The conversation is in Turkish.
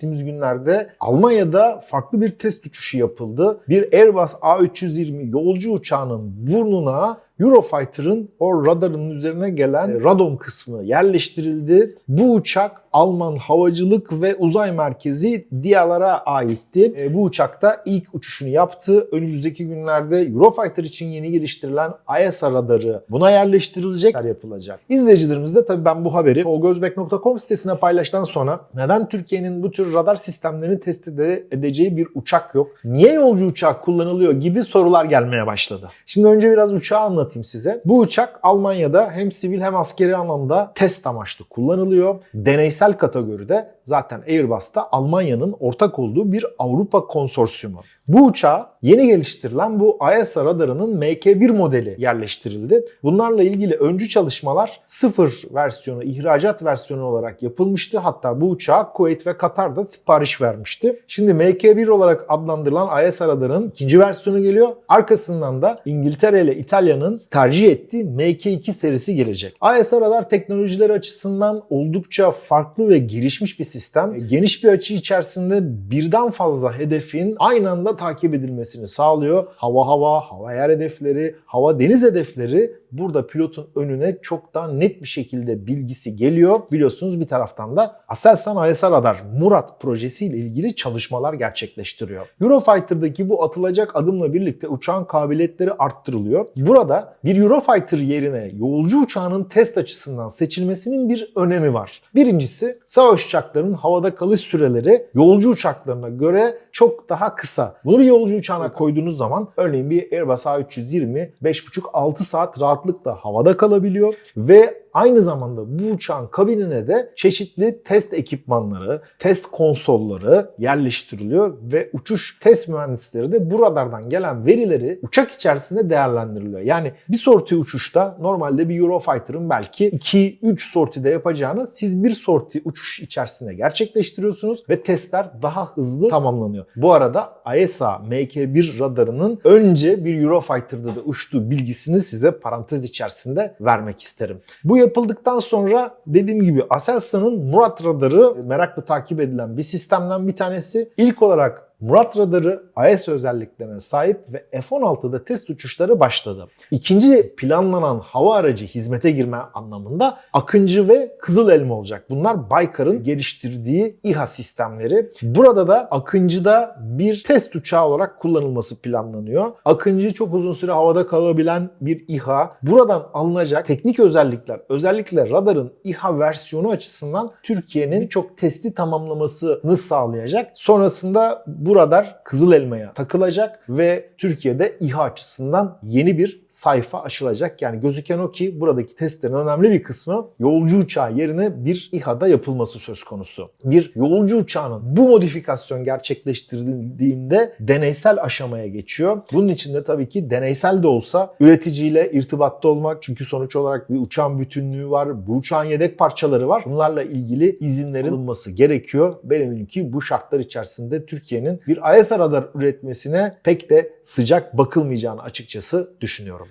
Geçtiğimiz günlerde Almanya'da farklı bir test uçuşu yapıldı. Bir Airbus A320 yolcu uçağının burnuna Eurofighter'ın o radarın üzerine gelen radom kısmı yerleştirildi. Bu uçak Alman Havacılık ve Uzay Merkezi DIA'lara aitti. E, bu uçakta ilk uçuşunu yaptı. Önümüzdeki günlerde Eurofighter için yeni geliştirilen ISA radarı buna yerleştirilecek yapılacak. İzleyicilerimiz de tabii ben bu haberi olgozbek.com sitesine paylaştıktan sonra neden Türkiye'nin bu tür radar sistemlerini test ede- edeceği bir uçak yok? Niye yolcu uçak kullanılıyor gibi sorular gelmeye başladı. Şimdi önce biraz uçağı anlatayım size. Bu uçak Almanya'da hem sivil hem askeri anlamda test amaçlı kullanılıyor. Deneysel kategoride zaten Airbus'ta Almanya'nın ortak olduğu bir Avrupa konsorsiyumu. Bu uçağa yeni geliştirilen bu ISA radarının MK1 modeli yerleştirildi. Bunlarla ilgili öncü çalışmalar sıfır versiyonu, ihracat versiyonu olarak yapılmıştı. Hatta bu uçağa Kuveyt ve Katar da sipariş vermişti. Şimdi MK1 olarak adlandırılan ISA radarının ikinci versiyonu geliyor. Arkasından da İngiltere ile İtalya'nın tercih ettiği MK2 serisi gelecek. ISA radar teknolojileri açısından oldukça farklı ve gelişmiş bir sistem. Geniş bir açı içerisinde birden fazla hedefin aynı anda takip edilmesini sağlıyor. Hava hava, hava yer hedefleri, hava deniz hedefleri burada pilotun önüne çok daha net bir şekilde bilgisi geliyor. Biliyorsunuz bir taraftan da Aselsan ISR Radar Murat projesiyle ilgili çalışmalar gerçekleştiriyor. Eurofighter'daki bu atılacak adımla birlikte uçağın kabiliyetleri arttırılıyor. Burada bir Eurofighter yerine yolcu uçağının test açısından seçilmesinin bir önemi var. Birincisi savaş uçaklarının havada kalış süreleri yolcu uçaklarına göre çok daha kısa. Bunu bir yolcu uçağına koyduğunuz zaman örneğin bir Airbus A320 5,5-6 saat rahatlıkla havada kalabiliyor ve aynı zamanda bu uçağın kabinine de çeşitli test ekipmanları, test konsolları yerleştiriliyor ve uçuş test mühendisleri de bu radardan gelen verileri uçak içerisinde değerlendiriliyor. Yani bir sorti uçuşta normalde bir Eurofighter'ın belki 2-3 sortide yapacağını siz bir sorti uçuş içerisinde gerçekleştiriyorsunuz ve testler daha hızlı tamamlanıyor. Bu arada ISA MK1 radarının önce bir Eurofighter'da da uçtuğu bilgisini size parantez içerisinde vermek isterim. Bu yapıldıktan sonra dediğim gibi Aselsan'ın Murat radarı merakla takip edilen bir sistemden bir tanesi. İlk olarak Murat radarı AES özelliklerine sahip ve F-16'da test uçuşları başladı. İkinci planlanan hava aracı hizmete girme anlamında Akıncı ve Kızıl Elma olacak. Bunlar Baykar'ın geliştirdiği İHA sistemleri. Burada da Akıncı'da bir test uçağı olarak kullanılması planlanıyor. Akıncı çok uzun süre havada kalabilen bir İHA. Buradan alınacak teknik özellikler, özellikle radarın İHA versiyonu açısından Türkiye'nin çok testi tamamlamasını sağlayacak. Sonrasında bu radar Kızıl Elma'ya takılacak ve Türkiye'de İHA açısından yeni bir sayfa açılacak. Yani gözüken o ki buradaki testlerin önemli bir kısmı yolcu uçağı yerine bir İHA'da yapılması söz konusu. Bir yolcu uçağının bu modifikasyon gerçekleştirildiğinde deneysel aşamaya geçiyor. Bunun için de tabii ki deneysel de olsa üreticiyle irtibatta olmak çünkü sonuç olarak bir uçağın bütünlüğü var, bu uçağın yedek parçaları var. Bunlarla ilgili izinlerin alınması gerekiyor. Ben eminim ki bu şartlar içerisinde Türkiye'nin bir ISR radar üretmesine pek de sıcak bakılmayacağını açıkçası düşünüyorum.